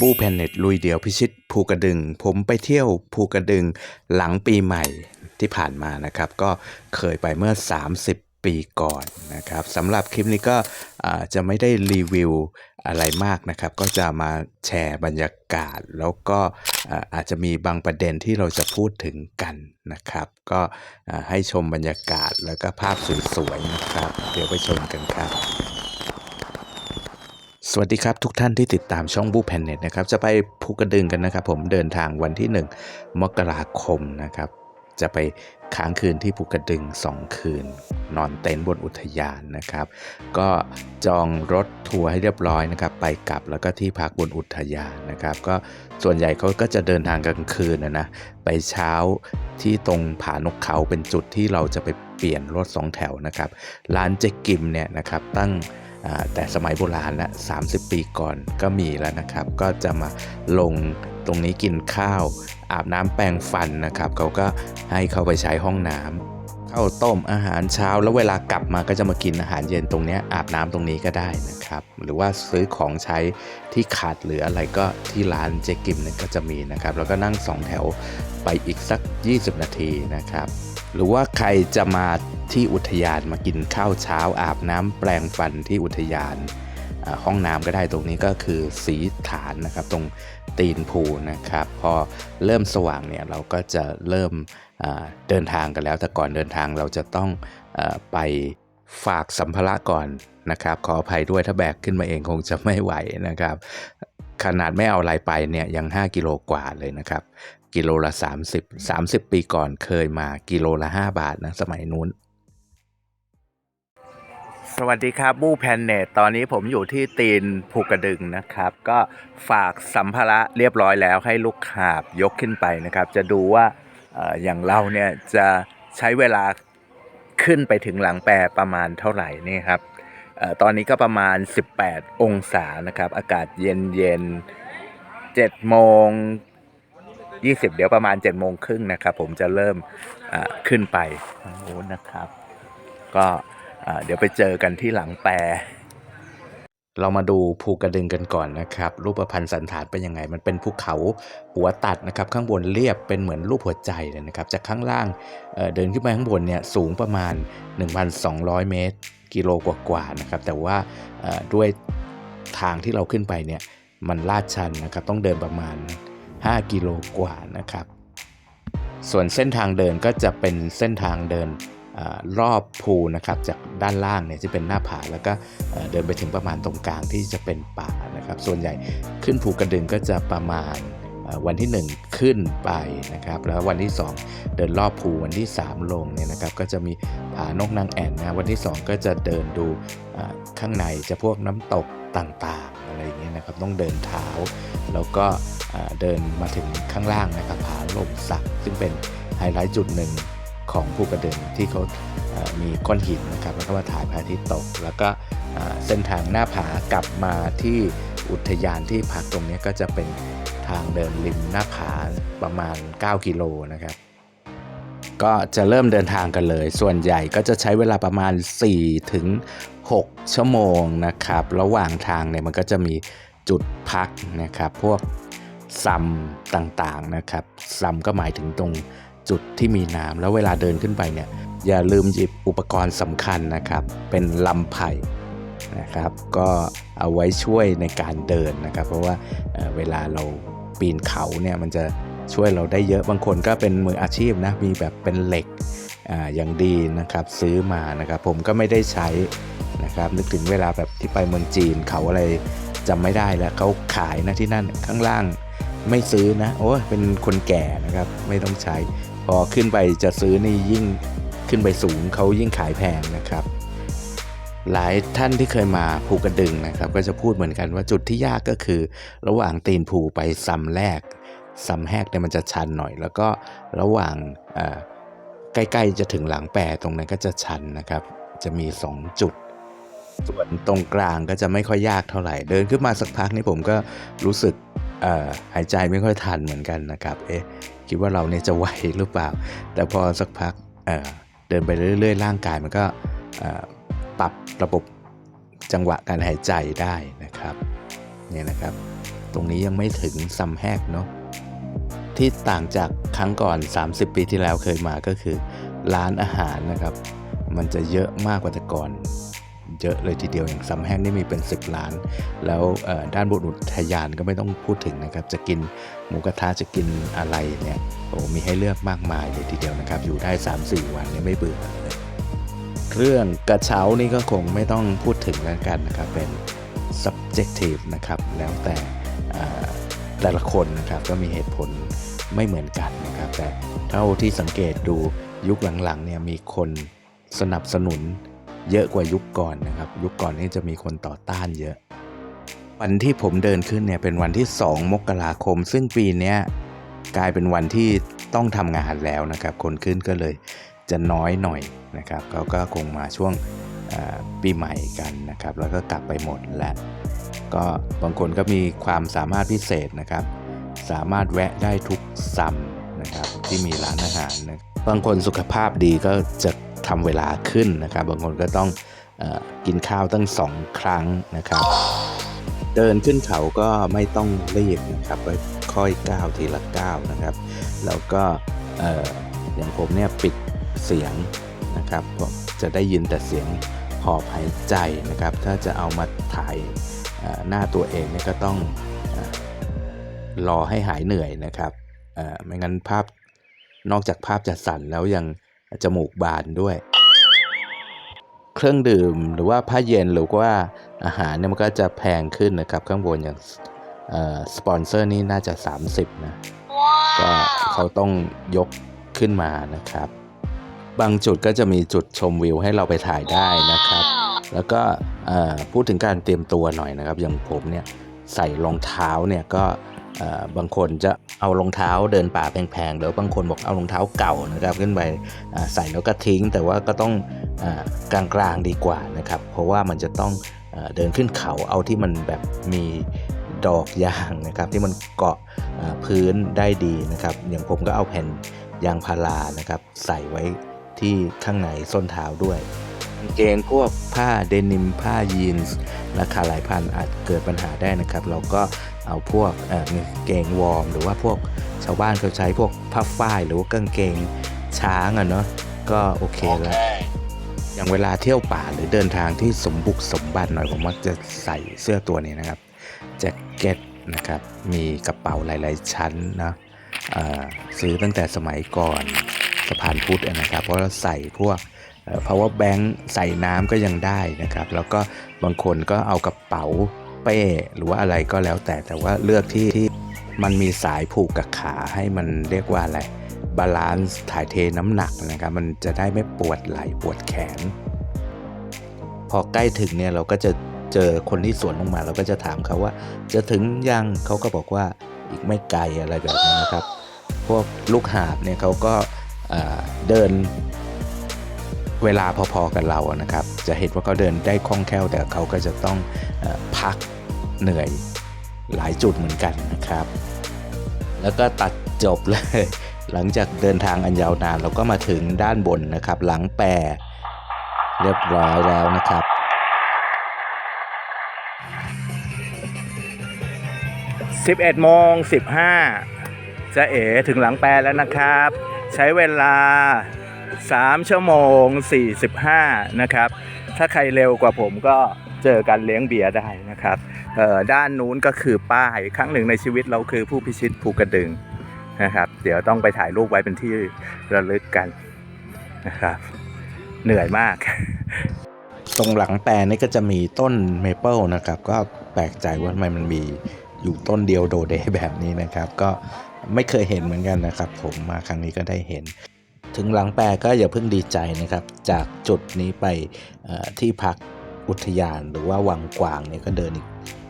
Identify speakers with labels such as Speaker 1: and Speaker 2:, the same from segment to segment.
Speaker 1: บูแพนเน็ตลุยเดี่ยวพิชิตภูกระดึง ผมไปเที่ยวภูกระดึงหลังปีใหม่ที่ผ่านมานะครับ ก็เคยไปเมื่อ 30 ปีก่อนนะครับสำหรับคลิปนี้ก็จะไม่ได้รีวิวอะไรมากนะครับ ก็จะมาแชร์บรรยากาศ แล้วก็อาจจะมีบางประเด็นที่เราจะพูดถึงกันนะครับ ก็ให้ชมบรรยากาศแล้วก็ภาพสวยๆนะครับ เดี๋ยวไปชมกันครับ สวัสดีครับ ทุกท่านที่ติดตามช่องบูแพนเน็ตนะครับ จะไปภูกระดึงกันนะครับ ผมเดินทางวันที่ 1 มกราคมนะครับ จะไปค้างคืนที่ภูกระดึง 2 คืน นอนเต็นท์บนอุทยานนะครับ ก็จองรถทัวร์ให้เรียบร้อยนะครับ ไปกลับแล้วก็ที่พักบนอุทยานนะครับ ก็ส่วนใหญ่เขาก็จะเดินทางกลางคืนนะนะไปเช้าที่ตรงผานกเขาเป็นจุดที่เราจะไปเปลี่ยนรถสองแถวนะครับร้านเจ๊กิมเนี่ยนะครับตั้ง แต่สมัยโบราณละ30 ปีก่อนก็มีแล้วนะครับ ก็จะมาลงตรงนี้กินข้าว อาบน้ำแปรงฟันนะครับเขาก็ให้เข้าไปใช้ห้องน้ำข้าวต้มอาหารเช้าแล้วเวลากลับมาก็จะมากินอาหารเย็นตรงนี้อาบน้ำตรงนี้ก็ได้นะครับ หรือว่าซื้อของใช้ที่ขาดเหลืออะไรก็ที่ร้านเจกิมเนี่ยก็จะมีนะครับ แล้วก็นั่งสองแถวไปอีกสัก 20 นาทีนะครับ หรือว่าใครจะมาที่อุทยานมากินข้าวเช้าอาบน้ำแปลงฟันที่อุทยานห้องน้ำก็ได้ตรงนี้ก็คือสีฐานนะครับ ตรงตีนภูนะครับ พอเริ่มสว่างเนี่ยเราก็จะเริ่มเดินทางกันแล้ว แต่ก่อนเดินทางเราจะต้องอไปฝากสัมภาระก่อนนะครับ ขออภัยด้วยถ้าแบกขึ้นมาเองคงจะไม่ไหวนะครับ ขนาดไม่เอาอะไรไปเนี่ยยัง 5 กิโลกว่าเลยนะครับ กิโลละ 30 30 ปีก่อนเคยมากิโลละ 5 บาทนะสมัยนู้น สวัสดีครับบูแพนเนตตอนนี้ผมอยู่ที่ตีนภูกระดึงนะครับ ก็ฝากสัมภาระเรียบร้อยแล้วให้ลูกหาบยกขึ้นไปนะครับ จะดูว่าอย่างเราเนี่ยจะใช้เวลาขึ้นไปถึงหลังแปรประมาณเท่าไหร่นี่ครับตอนนี้ก็ประมาณ 18 องศานะครับ อากาศเย็นเย็น7โมง 20 เดี๋ยวประมาณ7โมงครึ่งนะครับ ผมจะเริ่มขึ้นไปทางโน้นนะครับ ก็เดี๋ยวไปเจอกันที่หลังแปรเรามาดูภูกระดึงกันก่อนนะครับ รูปพันธ์สันฐานเป็นยังไง มันเป็นภูเขาหัวตัดนะครับ ข้างบนเรียบเป็นเหมือนรูปหัวใจเลยนะครับ จากข้างล่างเเดินขึ้นไปข้างบนเนี่ยสูงประมาณ 1,200 เมตร กิโลกว่าๆนะครับ แต่ว่าด้วยทางที่เราขึ้นไปเนี่ยมันลาดชันนะครับ ต้องเดินประมาณ 5 กิโลกว่านะครับ ส่วนเส้นทางเดินก็จะเป็นเส้นทางเดินอรอบภูนะครับจากด้านล่างเนี่ยจะเป็นหน้าผาแล้วก็เดินไปถึงประมาณตรงกลางที่จะเป็นป่านะครับ ส่วนใหญ่ขึ้นภูกระดึงก็จะประมาณวันที่ 1 ขึ้นไปนะครับแล้ววันที่ 2 เดินรอบภูวันที่ 3 ลงเนี่ยนะครับก็จะมีผานกนางแอ่นนะวันที่ 2 ก็จะเดินดูข้างในจะพวกน้ำตกต่างๆ อะไรอย่างเงี้ยนะครับต้องเดินเท้า แล้วก็เดินมาถึงข้างล่างนะครับผาลมสัก ซึ่งเป็นไฮไลท์จุดหนึ่งของภูกระดึงที่เขามีก้อนหินนะครับแล้วก็มาถ่ายพระอาทิตย์ตก แล้วก็เส้นทางหน้าผากลับมาที่อุทยานที่พักตรงนี้ก็จะเป็นทางเดินริมหน้าผาประมาณ 9 กิโลนะครับ ก็จะเริ่มเดินทางกันเลย ส่วนใหญ่ก็จะใช้เวลาประมาณ 4 ถึง 6 ชั่วโมงนะครับ ระหว่างทางเนี่ยมันก็จะมีจุดพักนะครับ พวกซัมต่างๆนะครับซัมก็หมายถึงตรงจุดที่มีน้ำแล้วเวลาเดินขึ้นไปเนี่ยอย่าลืมหยิบอุปกรณ์สำคัญนะครับ เป็นลำไผ่นะครับ ก็เอาไว้ช่วยในการเดินนะครับ เพราะว่าเเวลาเราปีนเขาเนี่ยมันจะช่วยเราได้เยอะบางคนก็เป็นมืออาชีพนะมีแบบเป็นเหล็กออย่างดีนะครับ ซื้อมานะครับ ผมก็ไม่ได้ใช้ นะครับนึกถึงเวลาแบบที่ไปเมืองจีนเขาอะไรจำไม่ได้แล้วเขาขายนะที่นั่นข้างล่างไม่ซื้อนะโอ้เป็นคนแก่นะครับไม่ต้องใช้ พอขึ้นไปจะซื้อนี่ยิ่งขึ้นไปสูงเขายิ่งขายแพงนะครับ หลายท่านที่เคยมาภูกระดึงนะครับ ก็จะพูดเหมือนกันว่าจุดที่ยากก็คือ ระหว่างตีนภูไปซัมแรกซัมแรกเนี่ยมันจะชันหน่อย แล้วก็ระหว่างใกล้ๆจะถึงหลังแปรตรงนั้นก็จะชันนะครับ จะมี 2 จุด ส่วนตรงกลางก็จะไม่ค่อยยากเท่าไหร่ เดินขึ้นมาสักพักนี่ผมก็รู้สึกหายใจไม่ค่อยทันเหมือนกันนะครับ เอ๊ะคิดว่าเราเนี่ยจะไหวหรือเปล่า แต่พอสักพักเเดินไปเรื่อยๆ ร่างกายมันก็ปรับระบบจังหวะการหายใจได้นะครับเนี่ยนะครับ ตรงนี้ยังไม่ถึงซัมแฮกเนาะที่ต่างจากครั้งก่อน 30 ปีที่แล้วเคยมาก็คือ ร้านอาหารนะครับ มันจะเยอะมากกว่าแต่ก่อน เยอะเลยทีเดียวอย่างซัมแฮกนี่มีเป็น10ล้าน แล้วด้านบนอุทยานก็ไม่ต้องพูดถึงนะครับ จะกินหมูกระทะจะกินอะไรเนี่ยโอ้มีให้เลือกมากมายเลยทีเดียวนะครับ อยู่ได้ 3-4 วันเนี่ยไม่เบื่อเลยเรื่องกระเช้านี่ก็คงไม่ต้องพูดถึงแล้วกันนะครับ เป็น subjective นะครับแล้วแต่แต่ละคนนะครับก็มีเหตุผลไม่เหมือนกันนะครับแต่เท่าที่สังเกตดูยุคหลังๆเนี่ยมีคนสนับสนุน เยอะกว่ายุคก่อนนะครับ ยุคก่อนนี่จะมีคนต่อต้านเยอะ วันที่ผมเดินขึ้นเนี่ยเป็นวันที่ 2 มกราคม ซึ่งปีนี้กลายเป็นวันที่ต้องทำงานแล้วนะครับ คนขึ้นก็เลยจะน้อยหน่อยนะครับเขาก็คงมาช่วงปีใหม่กันนะครับ แล้วก็กลับไปหมดแล้ว ก็บางคนก็มีความสามารถพิเศษนะครับ สามารถแวะได้ทุกซัมนะครับที่มีร้านอาหารนะบางคนสุขภาพดีก็จะ ทำเวลาขึ้นนะครับ บางคนก็ต้องออกินข้าวตั้งสองครั้งนะครับ เดินขึ้นเขาก็ไม่ต้องรีบนะครับค่อยก้าวทีละก้าวนะครับ แล้วก็เอ่อย่างผมเนี่ยปิดเสียงนะครับจะได้ยินแต่เสียงหอบหายใจนะครับ ถ้าจะเอามาถ่ายหน้าตัวเองเนี่ยก็ต้องเอ่อรอให้หายเหนื่อยนะครับอ่อไม่งั้นภาพนอกจากภาพจะสั่นแล้วยัง จมูกบานด้วย เครื่องดื่มหรือว่าผ้าเย็นหรือว่าอาหารเนี่ยมันก็จะแพงขึ้นนะครับ ข้างบนอย่างสปอนเซอร์นี่น่าจะ 30 นะ ก็เขาต้องยกขึ้นมานะครับ บางจุดก็จะมีจุดชมวิวให้เราไปถ่ายได้นะครับ แล้วก็พูดถึงการเตรียมตัวหน่อยนะครับ อย่างผมเนี่ยใส่รองเท้าเนี่ยก็ บางคนจะเอารองเท้าเดินป่าแพงๆหรือบางคนบอกเอารองเท้าเก่านะครับขึ้นไปใส่แล้วก็ทิ้ง แต่ว่าก็ต้องอกลางๆดีกว่านะครับ เพราะว่ามันจะต้องเดินขึ้นเขาเอาที่มันแบบมีดอกยางนะครับที่มันเกาะพื้นได้ดีนะครับ อย่างผมก็เอาแผ่นยางพารานะครับใส่ไว้ที่ข้างในส้นเท้าด้วยกางเกงพวกผ้าเดนิมผ้ายีนส์ราคาหลายพันอาจเกิดปัญหาได้นะครับ เราก็ เอาพวกเอ่อกางเกงวอร์มหรือว่าพวกชาวบ้านเขาใช้พวกผ้าฝ้ายหรือว่ากางเกงช้างอะเนาะก็โอเคแล้วอย่างเวลาเที่ยวป่าหรือเดินทางที่สมบุกสมบันหน่อยผมมักจะใส่เสื้อตัวนี้นะครับแจ็คเก็ตนะครับมีกระเป๋าหลาย ๆ ชั้นนะเอ่อซื้อตั้งแต่สมัยก่อนสะพานพุทธนะครับ เพราะเราใส่พวกเอ่อ power bank ใส่น้ำก็ยังได้นะครับ แล้วก็บางคนก็เอากระเป๋า เป้หรือว่าอะไรก็แล้วแต่แต่ว่าเลือกที่ที่มันมีสายผูกกับขาให้มันเรียกว่าอะไรบาลานซ์ถ่ายเทน้ำหนักนะครับ มันจะได้ไม่ปวดไหล่ปวดแขน พอใกล้ถึงเนี่ยเราก็จะเจอคนที่สวนลงมา เราก็จะถามเขาว่า จะถึงยังเขาก็บอกว่าอีกไม่ไกลอะไรแบบนี้นะครับ พวกลูกหาบเนี่ยเขาก็เอ่อเดิน เวลาพอๆกับเรานะครับ จะเห็นว่าเขาเดินได้คล่องแคล่วแต่เขาก็จะต้องอพักเหนื่อยหลายจุดเหมือนกันนะครับ แล้วก็ตัดจบเลย หลังจากเดินทางอันยาวนานเราก็มาถึงด้านบนนะครับ หลังแปรเรียบร้อยแล้วนะครับ11โมง15จะเอ๋ถึงหลังแปรแล้วนะครับ ใช้เวลา 3 ชั่วโมง 45 นะครับ ถ้าใครเร็วกว่าผมก็เจอกันเลี้ยงเบียร์ได้นะครับเออด้านนู้นก็คือป้ายครั้งหนึ่งในชีวิตเราคือผู้พิชิตภูกระดึงนะครับ เดี๋ยวต้องไปถ่ายรูปไว้เป็นที่ระลึกกันนะครับ เหนื่อยมาก ตรงหลังแปรนี่ก็จะมีต้นเมเปิลนะครับ ก็แปลกใจว่าทำไมมันมีอยู่ต้นเดียวโดเดแบบนี้นะครับ ก็ไม่เคยเห็นเหมือนกันนะครับ ผมมาครั้งนี้ก็ได้เห็น ถึงหลังแปรก็อย่าเพิ่งดีใจนะครับ จากจุดนี้ไปที่พักอุทยานหรือว่าวังกวางเนี่ยก็เดินอีก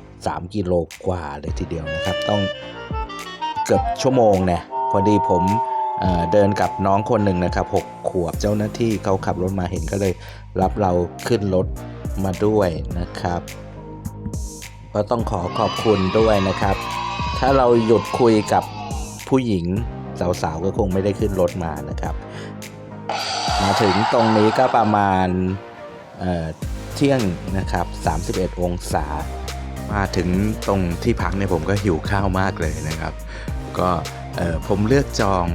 Speaker 1: 3 กิโลกว่าเลยทีเดียวนะครับ ต้องเกือบชั่วโมงเนี่ยพอดีผมเอ่อเดินกับน้องคนหนึ่งนะครับ6ขวบเจ้าหน้าที่เขาขับรถมาเห็นก็เลย รับเราขึ้นรถมาด้วยนะครับ ก็ต้องขอขอบคุณด้วยนะครับ ถ้าเราหยุดคุยกับผู้หญิง สาวๆก็คงไม่ได้ขึ้นรถมานะครับ มาถึงตรงนี้ก็ประมาณเเที่ยงนะครับ 31 องศา มาถึงตรงที่พักเนี่ยผมก็หิวข้าวมากเลยนะครับ ก็ผมเลือกจอง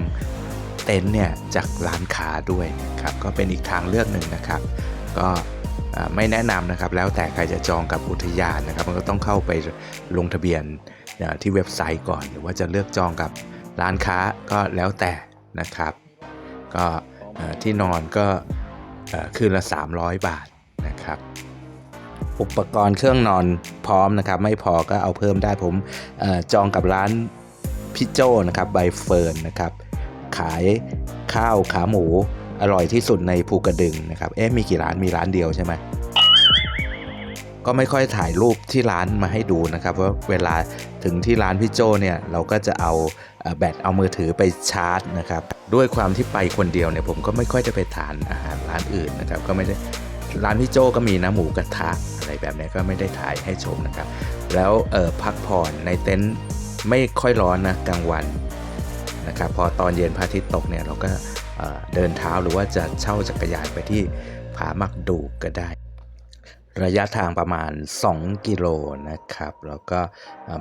Speaker 1: เต็นท์เนี่ยจากร้านค้าด้วยครับก็เป็นอีกทางเลือกหนึ่งนะครับ ก็ไม่แนะนำนะครับ แล้วแต่ใครจะจองกับอุทยานนะครับ มันก็ต้องเข้าไปลงทะเบียนที่เว็บไซต์ก่อน หรือว่าจะเลือกจองกับ ร้านค้าก็แล้วแต่นะครับ ก็ที่นอนก็คืนละ 300 บาทนะครับ อุปกรณ์เครื่องนอนพร้อมนะครับ ไม่พอก็เอาเพิ่มได้ผมอจองกับร้านพี่โจนะครับใบเฟิร์นนะครับ ขายข้าวขาหมูอร่อยที่สุดในภูกระดึงนะครับ เอ๊ะมีกี่ร้านมีร้านเดียวใช่ไหม ก็ไม่ค่อยถ่ายรูปที่ร้านมาให้ดูนะครับว่าเวลาถึงที่ร้านพี่โจเนี่ยเราก็จะเอาแบตเอามือถือไปชาร์จนะครับ ด้วยความที่ไปคนเดียวเนี่ยผมก็ไม่ค่อยจะไปทานอาหารร้านอื่นนะครับ ก็ไม่ได้ร้านพี่โจก็มีนะหมูกระทะอะไรแบบนี้ก็ไม่ได้ถ่ายให้ชมนะครับ แล้วเออพักผ่อนในเต็นท์ไม่ค่อยร้อนนะกลางวันนะครับ พอตอนเย็นพระอาทิตย์ตกเนี่ยเราก็เเดินเท้าหรือว่าจะเช่าจักรยานไปที่ผาหมักดูกก็ได้ ระยะทางประมาณ 2 กิโลนะครับ แล้วก็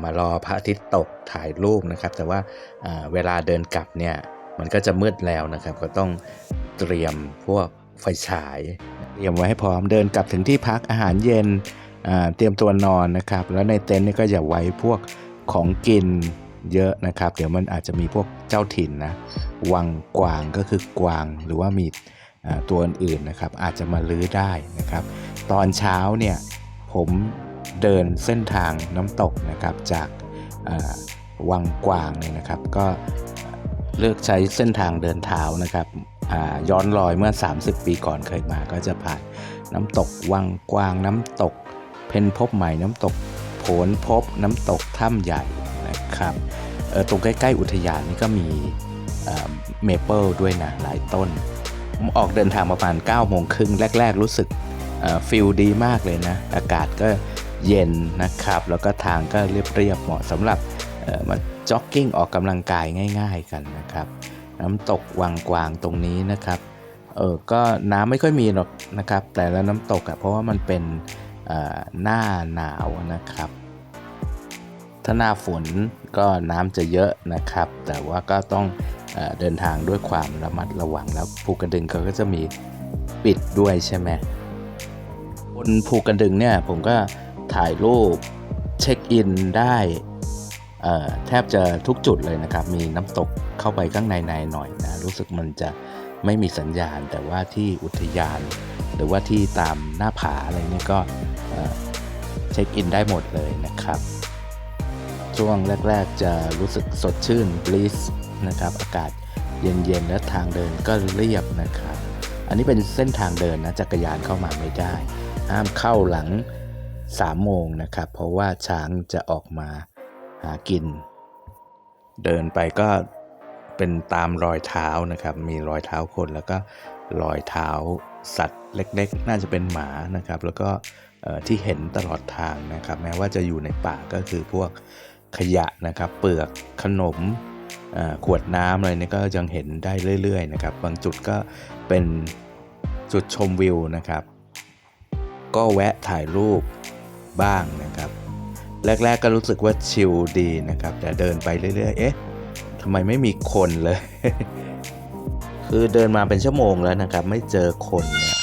Speaker 1: มารอพระอาทิตย์ตกถ่ายรูปนะครับ แต่ว่าเวลาเดินกลับเนี่ยมันก็จะมืดแล้วนะครับ ก็ต้องเตรียมพวกไฟฉาย เตรียมไว้ให้พร้อมเดินกลับถึงที่พักอาหารเย็นเตรียมตัวนอนนะครับ แล้วในเต็นท์นี่ก็อย่าไว้พวกของกินเยอะนะครับ เดี๋ยวมันอาจจะมีพวกเจ้าถิ่นนะวังกวางก็คือกวางหรือว่ามีตัวอื่นๆนะครับ อาจจะมาลื้อได้นะครับ ตอนเช้าเนี่ยผมเดินเส้นทางน้ำตกนะครับจากวังกวางเนี่ยนะครับ ก็เลือกใช้เส้นทางเดินเท้านะครับย้อนรอยเมื่อ 30 ปีก่อนเคยมา ก็จะผ่านน้ำตกวังกวางน้ำตก เพนพบใหม่น้ำตกโผนพบน้ำตกถ้ำใหญ่นะครับตรงใกล้ๆอุทยานนี่ก็มีเมเปิลด้วยนะหลายต้น ผมออกเดินทางประมาณ9โมงครึ่งแรก ๆ รู้สึก ฟิลดีมากเลยนะ อากาศก็เย็นนะครับ แล้วก็ทางก็เรียบๆเหมาะสำหรับมาจ็อกกิ้งออกกำลังกายง่าย ๆกันนะครับ น้ำตกวังกวางตรงนี้นะครับเออก็น้ำไม่ค่อยมีหรอกนะครับ แต่ละน้ำตกอะเพราะว่ามันเป็นหน้าหนาวนะครับ ถ้าหน้าฝนก็น้ำจะเยอะนะครับ แต่ว่าก็ต้องเออเดินทางด้วยความระมัดระวังแล้วภูกระดึงเขาก็จะมีปิดด้วยใช่ไหม นภูกระดึงเนี่ยผมก็ถ่ายรูปเช็คอินได้แทบจะทุกจุดเลยนะครับ มีน้ำตกเข้าไปข้างในในหน่อยนะรู้สึกมันจะไม่มีสัญญาณ แต่ว่าที่อุทยาน หรือว่าที่ตามหน้าผาอะไรเนี่ยก็เอ่อเช็คอินได้หมดเลยนะครับ ช่วงแรก ๆ จะรู้สึกสดชื่นบลิสนะครับ อากาศเย็น ๆ และทางเดินก็เรียบนะครับ อันนี้เป็นเส้นทางเดินนะจักรยานเข้ามาไม่ได้ ห้ามเข้าหลัง3โมงนะครับ เพราะว่าช้างจะออกมาหากิน เดินไปก็เป็นตามรอยเท้านะครับ มีรอยเท้าคนแล้วก็รอยเท้าสัตว์เล็กๆ น่าจะเป็นหมานะครับ แล้วก็ที่เห็นตลอดทางนะครับ แม้ว่าจะอยู่ในป่าก็คือพวกขยะนะครับ เปลือกขนมขวดน้ำอะไรนี่ก็ยังเห็นได้เรื่อย ๆ นะครับ บางจุดก็เป็นจุดชมวิวนะครับ ก็แวะถ่ายรูปบ้างนะครับ แรก ๆ ก็รู้สึกว่าชิลดีนะครับ แต่เดินไปเรื่อย ๆ เอ๊ะทำไมไม่มีคนเลย คือเดินมาเป็นชั่วโมงแล้วนะครับ ไม่เจอคนเนี่ย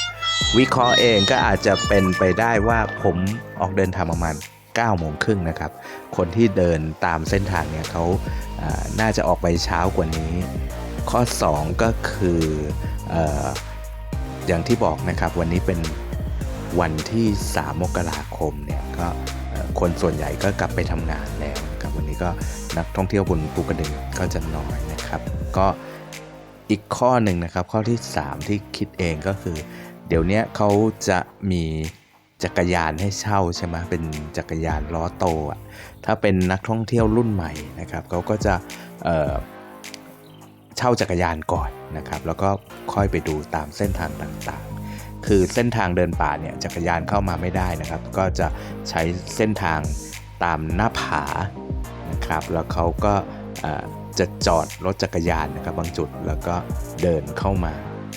Speaker 1: วิเคราะห์เองก็อาจจะเป็นไปได้ว่าผมออกเดินทางประมาณ9โมงครึ่งนะครับ คนที่เดินตามเส้นทางเนี่ยเขาอ่าน่าจะออกไปเช้ากว่านี้ ข้อ 2 ก็คือออย่างที่บอกนะครับ วันนี้เป็น วันที่ 3 มกราคมเนี่ยก็คนส่วนใหญ่ก็กลับไปทำงานแล้วครับวันนี้ก็นักท่องเที่ยวบนภูกระดึงก็จะน้อยนะครับ ก็อีกข้อหนึ่งนะครับ ข้อที่ 3 ที่คิดเองก็คือ เดี๋ยวนี้เขาจะมีจักรยานให้เช่าใช่ไหมเป็นจักรยานล้อโตอะถ้าเป็นนักท่องเที่ยวรุ่นใหม่นะครับเขาก็จะเเช่าจักรยานก่อนนะครับ แล้วก็ค่อยไปดูตามเส้นทางต่างๆ คือเส้นทางเดินป่าเนี่ยจักรยานเข้ามาไม่ได้นะครับ ก็จะใช้เส้นทางตามหน้าผานะครับ แล้วเขาก็จะจอดรถจักรยานนะครับบางจุดแล้วก็เดินเข้ามา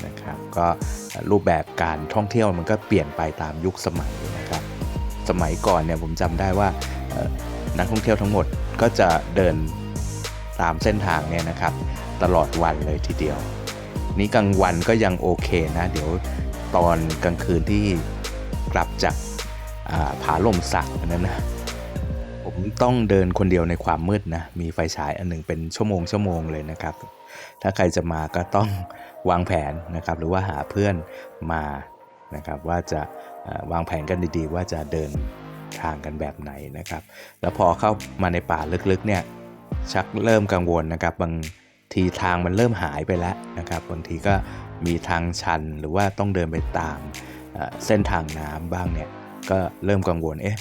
Speaker 1: นะครับ ก็รูปแบบการท่องเที่ยวมันก็เปลี่ยนไปตามยุคสมัยนะครับ สมัยก่อนเนี่ยผมจำได้ว่านักท่องเที่ยวทั้งหมดก็จะเดินตามเส้นทางเนี่ยนะครับ ตลอดวันเลยทีเดียว นี่กลางวันก็ยังโอเคนะ เดี๋ยว ตอนกลางคืนที่กลับจากาผาลมสักนั้นนะผมต้องเดินคนเดียวในความมืดนะมีไฟฉายอันหนึ่งเป็นชั่วโมงชั่วโมงเลยนะครับ ถ้าใครจะมาก็ต้องวางแผนนะครับ หรือว่าหาเพื่อนมานะครับ ว่าจะวางแผนกันดีๆ ว่าจะเดินทางกันแบบไหนนะครับ แล้วพอเข้ามาในป่าลึกๆเนี่ยชักเริ่มกังวลนะครับ บางทีทางมันเริ่มหายไปแล้วนะครับ บางทีก็ มีทางชันหรือว่าต้องเดินไปตามเส้นทางน้ำบ้างเนี่ยก็เริ่มกังวลเอ๊ะ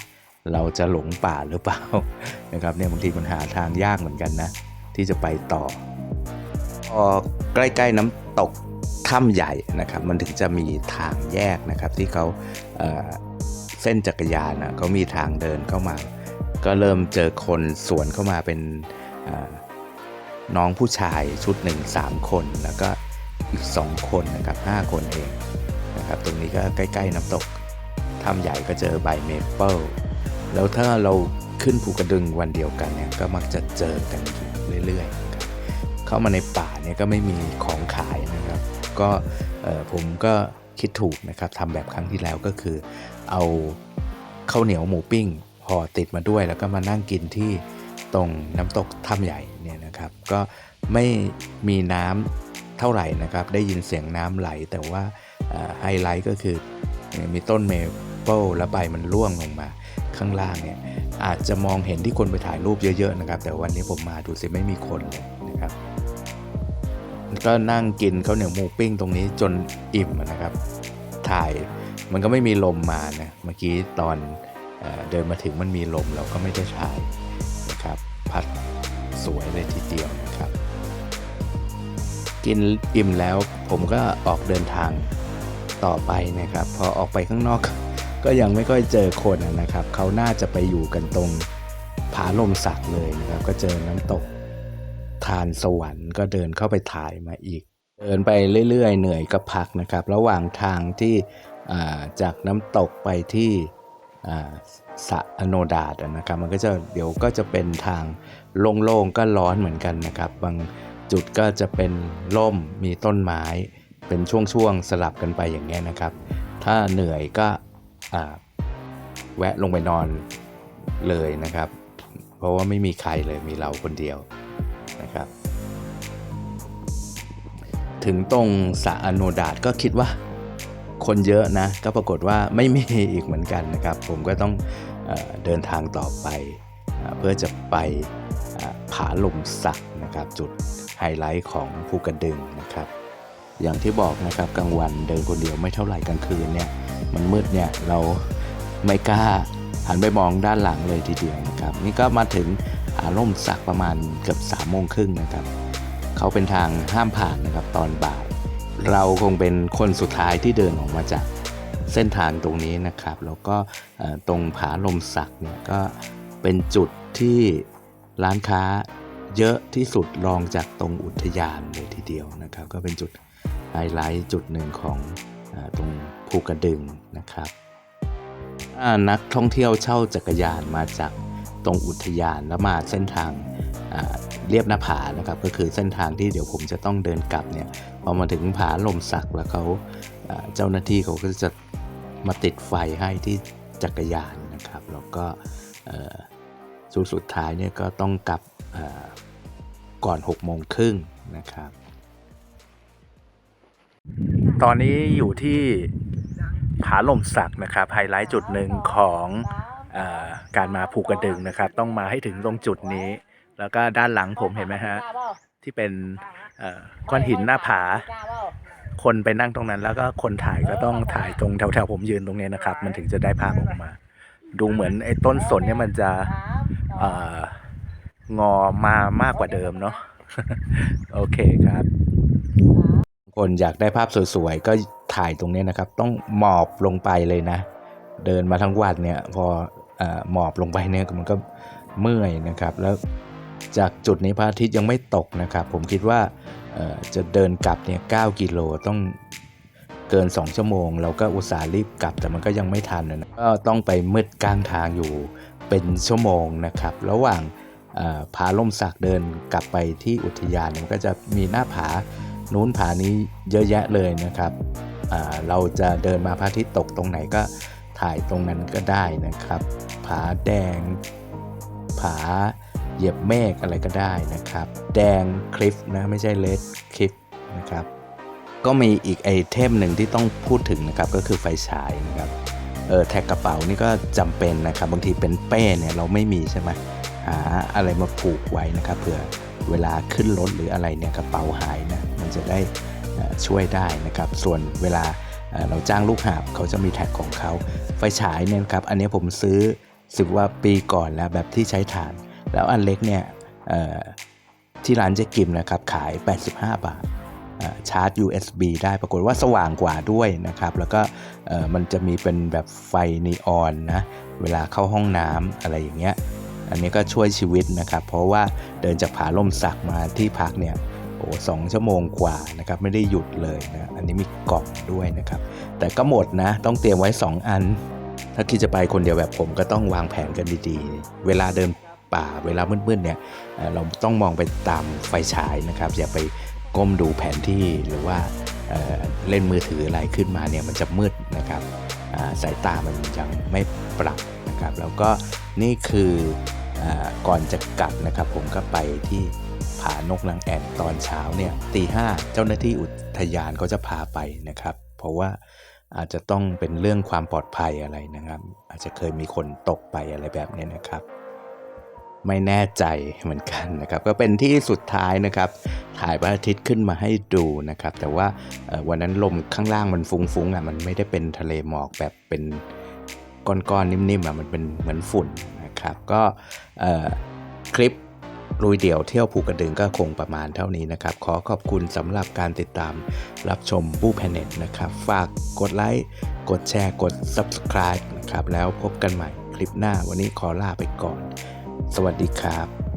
Speaker 1: เราจะหลงป่าหรือเปล่านะครับเนี่ยบางทีมันหาทางยากเหมือนกันนะ ที่จะไปต่อพอใกล้ๆน้ำตกถ้ำใหญ่นะครับ มันถึงจะมีทางแยกนะครับที่เขาเเส้นจักรยานนะเขามีทางเดินเข้ามา ก็เริ่มเจอคนสวนเข้ามาเป็นน้องผู้ชายชุดหนึ่งสามคนแล้วก็ อีกสองคนนะครับห้าคนเองนะครับ ตรงนี้ก็ใกล้ ๆ น้ำตกถ้ำใหญ่ก็เจอใบเมเปิลแล้วถ้าเราขึ้นภูกระดึงวันเดียวกันเนี่ยก็มักจะเจอกันเรื่อยๆ เข้ามาในป่าเนี่ยก็ไม่มีของขายนะครับ ก็ผมก็คิดถูกนะครับทำแบบครั้งที่แล้วก็คือ เอาข้าวเหนียวหมูปิ้งห่อติดมาด้วย แล้วก็มานั่งกินที่ตรงน้ำตกถ้ำใหญ่เนี่ยนะครับ ก็ไม่มีน้ำ เท่าไหร่นะครับ ได้ยินเสียงน้ำไหล แต่ว่าไฮไลท์ก็คือมีต้นเมเปิลและใบมันร่วงลงมาข้างล่างเนี่ยอาจจะมองเห็นที่คนไปถ่ายรูปเยอะๆนะครับ แต่วันนี้ผมมาดูสิไม่มีคนเลยนะครับก็นั่งกินข้าวเหนียวหมูปิ้งตรงนี้จนอิ่มนะครับ ถ่ายมันก็ไม่มีลมมานะเมื่อกี้ตอนเอเดินมาถึงมันมีลมเราก็ไม่ได้ถ่ายนะครับ พัดสวยเลยทีเดียวนะครับ กินอิ่มแล้วผมก็ออกเดินทางต่อไปนะครับ พอออกไปข้างนอก ก็ยังไม่ค่อยเจอคนนะครับ เขาน่าจะไปอยู่กันตรงผาลมสักเลยนะครับ ก็เจอน้ำตกทานสวรรค์ก็เดินเข้าไปถ่ายมาอีก เดินไปเรื่อยๆ เหนื่อยก็พักนะครับ ระหว่างทางที่จากน้ำตกไปที่สะอโนดาตนะครับ มันก็จะเดี๋ยวก็จะเป็นทางโล่งๆก็ร้อนเหมือนกันนะครับ บาง จุดก็จะเป็นร่มมีต้นไม้ เป็นช่วงๆสลับกันไปอย่างเงี้ยนะครับ ถ้าเหนื่อยก็อ่าแวะลงไปนอนเลยนะครับ เพราะว่าไม่มีใครเลยมีเราคนเดียวนะครับ ถึงตรงสะอโนดาตก็คิดว่าคนเยอะนะ ก็ปรากฏว่าไม่มีอีกเหมือนกันนะครับ ผมก็ต้องเอเดินทางต่อไปอเพื่อจะไปผาหลมสักนะครับจุด ไฮไลท์ของภูกระดึงนะครับ อย่างที่บอกนะครับกลางวันเดินคนเดียวไม่เท่าไหร่กลางคืนเนี่ยมันมืดเนี่ยเราไม่กล้าหันไปมองด้านหลังเลยทีเดียวนะครับ นี่ก็มาถึงผาล่มสักประมาณเกือบสามโมงครึ่งนะครับเขาเป็นทางห้ามผ่านนะครับตอนบ่าย เราคงเป็นคนสุดท้ายที่เดินออกมาจากเส้นทางตรงนี้นะครับ แล้วก็ตรงผาลมสักเนี่ยก็เป็นจุดที่ร้านค้า เยอะที่สุดรองจากตรงอุทยานเลยทีเดียวนะครับ ก็เป็นจุดไฮไลท์จุดหนึ่งของอตรงภูกระดึงนะครับนักท่องเที่ยวเช่าจักรยานมาจากตรงอุทยานแล้วมาเส้นทางเรียบหน้าผานะครับก็คือเส้นทางที่เดี๋ยวผมจะต้องเดินกลับเนี่ยพอมาถึงผาลมสักแล้วเขาเจ้าหน้าที่เขาก็จะมาติดไฟให้ที่จักรยานนะครับแล้วก็สุดสุดท้ายเนี่ยก็ต้องกลับ ก่อน6กโมงครึ่งนะครับ ตอนนี้อยู่ที่ผาลมสักนะครับ ไฮไลท์จุดหนึ่งของอการมาภูกระดึงนะครับ ต้องมาให้ถึงตรงจุดนี้ แล้วก็ด้านหลังผมเห็นไหมฮะ ที่เป็นก้อนหินหน้าผา คนไปนั่งตรงนั้น แล้วก็คนถ่ายก็ต้องถ่ายตรงแถวๆผมยืนตรงนี้นะครับ มันถึงจะได้ภาพออกมา ดูเหมือนไอ้ต้นสนเนี่ยมันจะ งอมามากกว่าเดิมเนาะโอเคครับคนอยากได้ภาพสวยๆ ก็ถ่ายตรงนี้นะครับ ต้องหมอบลงไปเลยนะ เดินมาทั้งวันเนี่ย พออหมอบลงไปเนี่ยมันก็เมื่อยนะครับ แล้วจากจุดนี้พระอาทิตย์ยังไม่ตกนะครับ ผมคิดว่าจะเดินกลับเนี่ย9กิโลต้องเกิน 2 ชั่วโมง เราก็อุตส่าห์รีบกลับแต่มันก็ยังไม่ทันนะก็ต้องไปมืดกลางทางอยู่เป็นชั่วโมงนะครับ ระหว่าง ผาล่มสักเดินกลับไปที่อุทยานมันก็จะมีหน้าผานู้นผานี้เยอะแยะเลยนะครับเราจะเดินมาพระอาทิตย์ตกตรงไหนก็ถ่ายตรงนั้นก็ได้นะครับ ผาแดง ผาเหยียบเมฆอะไรก็ได้นะครับ แดงคลิฟนะไม่ใช่เลดคลิฟนะครับก็มีอีกไอเทมหนึ่งที่ต้องพูดถึงนะครับก็คือไฟฉายนะครับเออแท็กกระเป๋านี่ก็จำเป็นนะครับ บางทีเป็นเป้เนี่ยเราไม่มีใช่ไหม หาอะไรมาผูกไว้นะครับเผื่อเวลาขึ้นรถหรืออะไรเนี่ยกระเป๋าหายนะมันจะได้ช่วยได้นะครับ ส่วนเวลาเราจ้างลูกหาบเขาจะมีแท็กของเขาไฟฉายเนี่ยครับอันนี้ผมซื้อสิบว่าปีก่อนแล้วแบบที่ใช้ถ่าน แล้วอันเล็กเนี่ยที่ร้านเจ๊กิมนะครับขาย 85 บาทอ่าชาร์จ USB ได้ปรากฏว่าสว่างกว่าด้วยนะครับ แล้วก็มันจะมีเป็นแบบไฟนีออนนะ เวลาเข้าห้องน้ำอะไรอย่างเงี้ย อันนี้ก็ช่วยชีวิตนะครับ เพราะว่าเดินจากผาล่มสักมาที่พักเนี่ยโอ้สองชั่วโมงกว่านะครับไม่ได้หยุดเลยนะอันนี้มีกล่องด้วยนะครับ แต่ก็หมดนะต้องเตรียมไว้ 2 อัน ถ้าคิดจะไปคนเดียวแบบผมก็ต้องวางแผนกันดีๆ เวลาเดินป่าเวลามืดๆเนี่ยเราต้องมองไปตามไฟฉายนะครับ อย่าไปก้มดูแผนที่หรือว่าเเล่นมือถืออะไรขึ้นมาเนี่ยมันจะมืดนะครับาสายตามันยังไม่ปรับนะครับ แล้วก็นี่คือ ก่อนจะกลับนะครับผมก็ไปที่ผานกนางแอ่นตอนเช้าเนี่ยตีห้าเจ้าหน้าที่อุทยานเขาจะพาไปนะครับ เพราะว่าอาจจะต้องเป็นเรื่องความปลอดภัยอะไรนะครับ อาจจะเคยมีคนตกไปอะไรแบบนี้นะครับ ไม่แน่ใจเหมือนกันนะครับ ก็เป็นที่สุดท้ายนะครับ ถ่ายพระอาทิตย์ขึ้นมาให้ดูนะครับ แต่ว่าวันนั้นลมข้างล่างมันฟุ้งๆอะมันไม่ได้เป็นทะเลหมอกแบบเป็นก้อนๆนิ่มๆอะมันเป็นเหมือนฝุ่น นะครับ ก็คลิปลุยเดี่ยวเที่ยวภูกระดึงก็คงประมาณเท่านี้นะครับ ขอขอบคุณสำหรับการติดตามรับชมบูแพนเน็ตนะครับ ฝากกดไลค์ กดแชร์ กด Subscribe นะครับ แล้วพบกันใหม่คลิปหน้าวันนี้ขอลาไปก่อน สวัสดีครับ